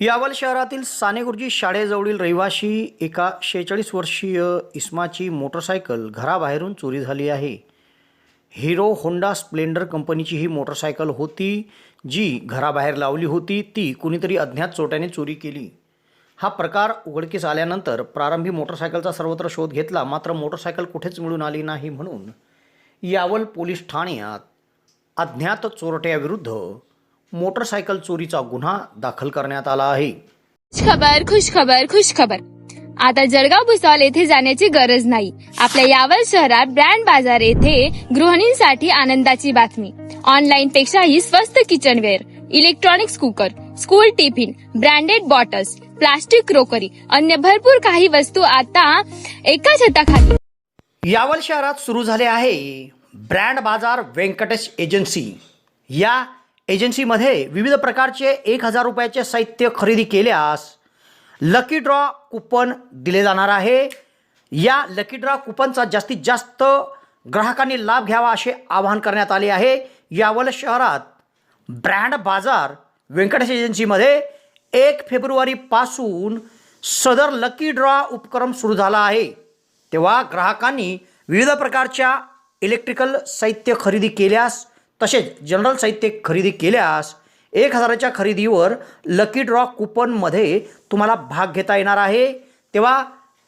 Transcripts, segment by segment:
यावल शहरातील सानेगुरुजी शाळेजवळील रहिवाशी एका शेहेचाळीस वर्षीय इस्माची मोटरसायकल घराबाहेरून चोरी झाली आहे. हिरो होंडा स्प्लेंडर कंपनीची ही मोटरसायकल होती जी घराबाहेर लावली होती ती कुणीतरी अज्ञात चोट्याने चोरी केली. हा प्रकार उघडकीस आल्यानंतर प्रारंभी मोटरसायकलचा सर्वत्र शोध घेतला मात्र मोटरसायकल कुठेच मिळून आली नाही म्हणून यावल पोलीस ठाण्यात अज्ञात चोरट्याविरुद्ध मोटरसायकल चोरीचा गुन्हा दाखल करण्यात आला आहे. खबर खुश खबर खुश खबर आता जळगाव भुसावळ येथे जाण्याची गरज नाही. आपल्या यावल शहरात ब्रँड बाजार येथे गृहिणींसाठी आनंदाची बातमी. ऑनलाईन पेक्षाही स्वस्त kitchenware electronics cooker school tiffin branded bottles plastic crockery अन्य भरपूर काही वस्तू आता एका छताखाली. यावल शहरात सुरू झाले आहे. ब्रँड बाजार व्यंकटेश एजन्सी. या एजन्सीमध्ये विविध प्रकारचे एक हजार रुपयाचे साहित्य खरेदी केल्यास लकी ड्रॉ कुपन दिले जाणार आहे. या लकी ड्रॉ कुपनचा जास्तीत जास्त ग्राहकांनी लाभ घ्यावा असे आवाहन करण्यात आले आहे. यावल शहरात ब्रँड बाजार व्यंकटेश एजन्सीमध्ये एक फेब्रुवारीपासून सदर लकी ड्रॉ उपक्रम सुरू झाला आहे. तेव्हा ग्राहकांनी विविध प्रकारच्या इलेक्ट्रिकल साहित्य खरेदी केल्यास तसेच जनरल साहित्य खरेदी केल्यास एक हजाराच्या खरेदीवर लकी ड्रॉ कुपनमध्ये तुम्हाला भाग घेता येणार आहे. तेव्हा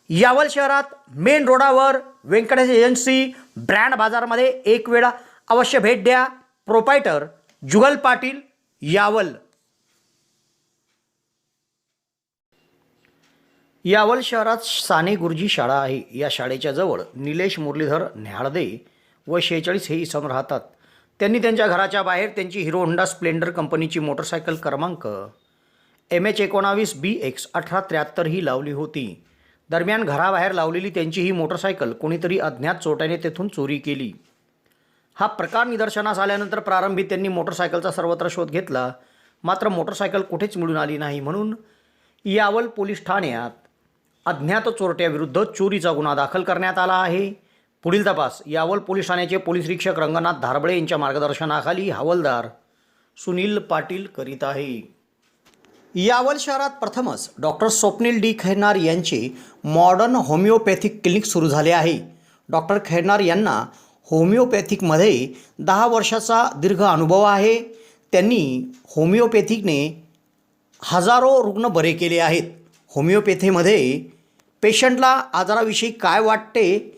यावल शहरात मेन रोडावर व्यंकटेश एजन्सी ब्रँड बाजारमध्ये एक वेळा अवश्य भेट द्या. प्रोपायटर जुगल पाटील यावल. यावल शहरात साने गुरुजी शाळा आहे. या शाळेच्या जवळ निलेश मुरलीधर न्याळदे व शेहेचाळीस हे इसम राहतात. त्यांनी त्यांच्या घराच्या बाहेर त्यांची हिरो होंडा स्प्लेंडर कंपनीची मोटरसायकल क्रमांक एम एच एकोणावीस बी एक्स अठरा त्र्याहत्तर ही लावली होती. दरम्यान घराबाहेर लावलेली त्यांची ही मोटरसायकल कोणीतरी अज्ञात चोरट्याने तेथून चोरी केली. हा प्रकार निदर्शनास आल्यानंतर प्रारंभी त्यांनी मोटरसायकलचा सर्वत्र शोध घेतला. मात्र मोटरसायकल कुठेच मिळून आली नाही म्हणून यावल पोलीस ठाण्यात अज्ञात चोरट्याविरुद्ध चोरीचा गुन्हा दाखल करण्यात आला आहे. पुढील तपास. यावल पोलीस ठाण्याचे पोलीस निरीक्षक रंगनाथ धारबळे यांच्या मार्गदर्शनाखाली हवालदार सुनील पाटील करीत आहे. यावल शहरात प्रथमच डॉक्टर स्वप्नील डी. खैरनार यांचे मॉडर्न होमिओपॅथिक क्लिनिक सुरू झाले आहे. डॉक्टर खैरनार यांना होमिओपॅथिकमध्ये दहा वर्षाचा दीर्घ अनुभव आहे. त्यांनी होमिओपॅथिकने हजारो रुग्ण बरे केले आहेत. होमिओपॅथीमध्ये पेशंटला आजाराविषयी काय वाटते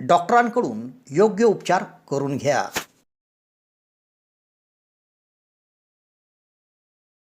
डॉक्टरांकडून योग्य उपचार करून घ्या.